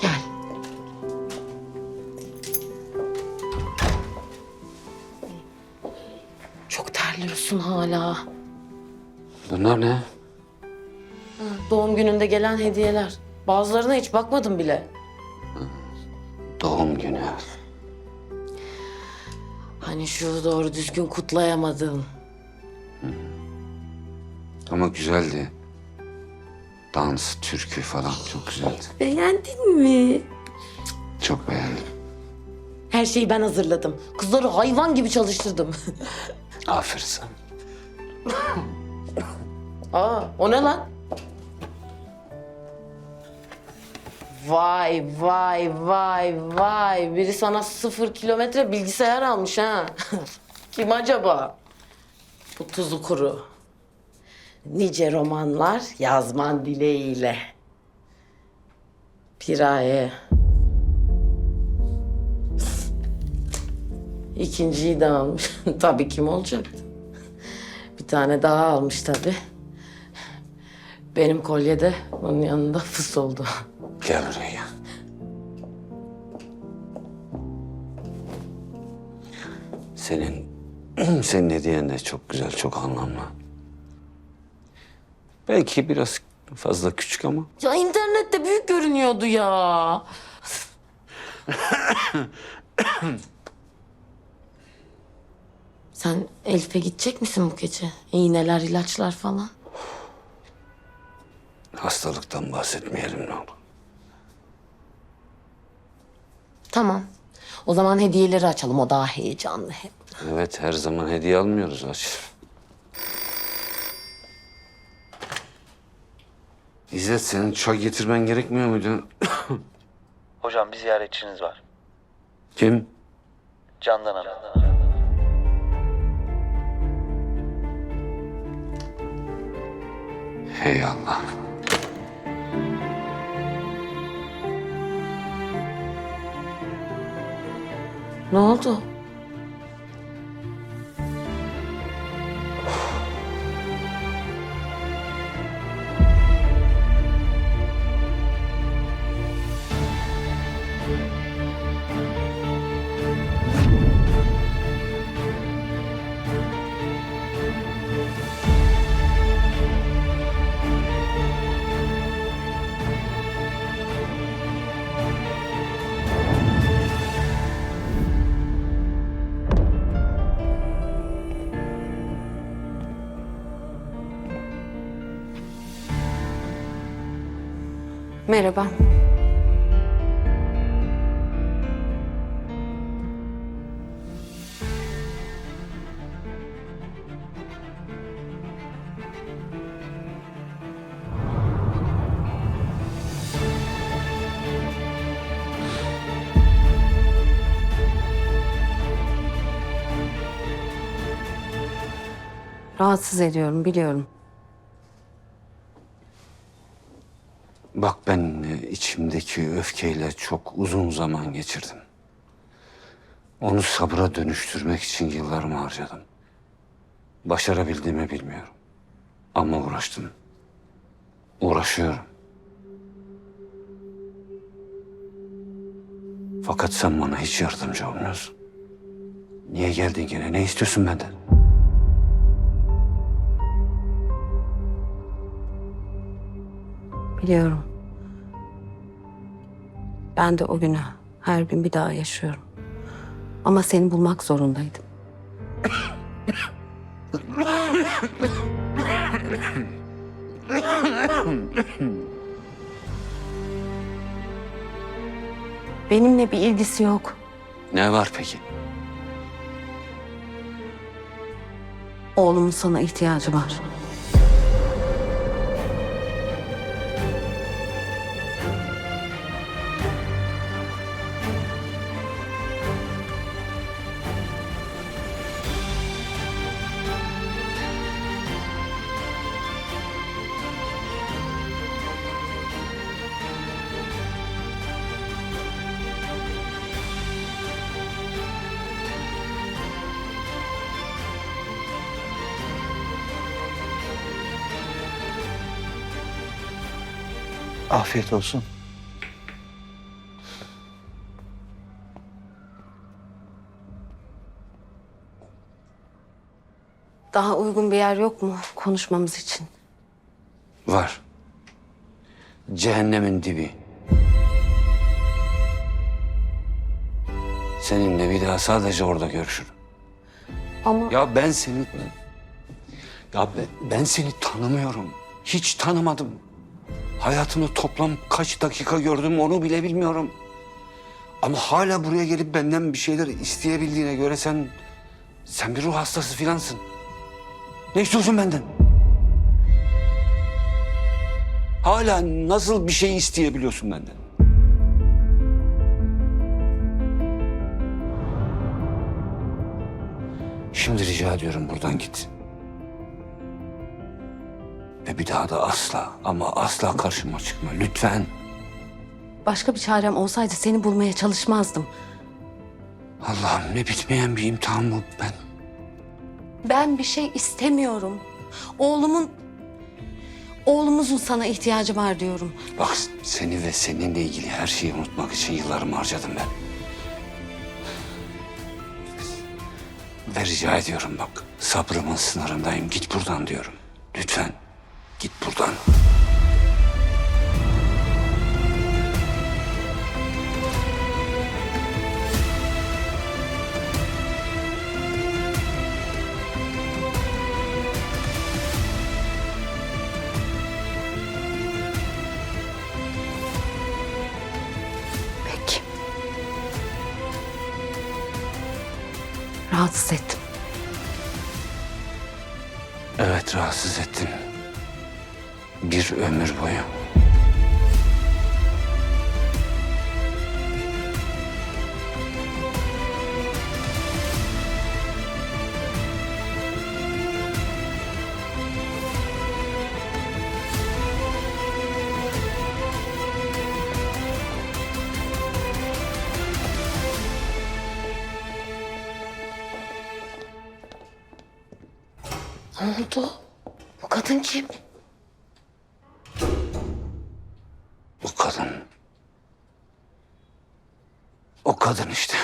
Gel. Çok terliyorsun hala. Bunlar ne? Doğum gününde gelen hediyeler. Bazılarına hiç bakmadım bile. Doğum günü. Hani şu doğru düzgün kutlayamadığın. Ama güzeldi. Dans, türkü falan çok güzeldi. Beğendin mi? Çok beğendim. Her şeyi ben hazırladım. Kızları hayvan gibi çalıştırdım. Aferin sana. Aa, o ne lan? Vay vay vay vay. Biri sana sıfır kilometre bilgisayar almış ha. Kim acaba? Bu tuzu kuru. Nice romanlar yazman dileğiyle. Piraye. İkinciyi de almış. tabii kim olacaktı? Bir tane daha almış tabii. Benim kolye de onun yanında fıs oldu. Gel buraya. Senin, senin hediyen de çok güzel, çok anlamlı. Belki biraz fazla küçük ama Ya internette büyük görünüyordu ya. Sen Elif'e gidecek misin bu gece? İğneler, ilaçlar falan. hastalıktan bahsetmeyelim ne olur. Tamam. O zaman hediyeleri açalım. O daha heyecanlı hep. Evet, her zaman hediye almıyoruz aç. İzzet senin çay getirmen gerekmiyor muydu? Hocam bir ziyaretçiniz var. Kim? Candan Hanım. Hey Allah. Ne oldu? Merhaba. Rahatsız ediyorum biliyorum. Bak ben e, içimdeki öfkeyle çok uzun zaman geçirdim. Onu sabıra dönüştürmek için yıllarımı harcadım. Başarabildiğimi bilmiyorum. Ama uğraştım. Uğraşıyorum. Fakat sen bana hiç yardımcı olmuyorsun. Niye geldin gene? Ne istiyorsun benden? Biliyorum. Ben de o günü her gün bir daha yaşıyorum. Ama seni bulmak zorundaydım. Benimle bir ilgisi yok. Ne var peki? Oğlumun sana ihtiyacı var. Afiyet olsun. Daha uygun bir yer yok mu konuşmamız için? Var. Cehennemin dibi. Seninle bir daha sadece orada görüşürüm. Ama Ya ben seni... Ya ben, ben seni tanımıyorum. Hiç tanımadım. Hayatımda toplam kaç dakika gördüm onu bile bilmiyorum. Ama hala buraya gelip benden bir şeyler isteyebildiğine göre sen... Sen bir ruh hastası filansın. Ne istiyorsun benden? Hala nasıl bir şey isteyebiliyorsun benden? Şimdi rica ediyorum buradan git. Ve bir daha da asla ama asla karşıma çıkma lütfen. başka bir çarem olsaydı seni bulmaya çalışmazdım. Allah'ım ne bitmeyen bir imtihan bu ben. Ben bir şey istemiyorum. Oğlumun oğlumuzun sana ihtiyacı var diyorum. Bak seni ve seninle ilgili her şeyi unutmak için yıllarımı harcadım ben. Ve rica ediyorum bak sabrımın sınırındayım git buradan diyorum. Lütfen git buradan. Peki. Rahatsız ettim. Evet rahatsız ettin. Bir ömür boyu. Ne oldu? Bu kadın kim? Kadın. O kadın işte.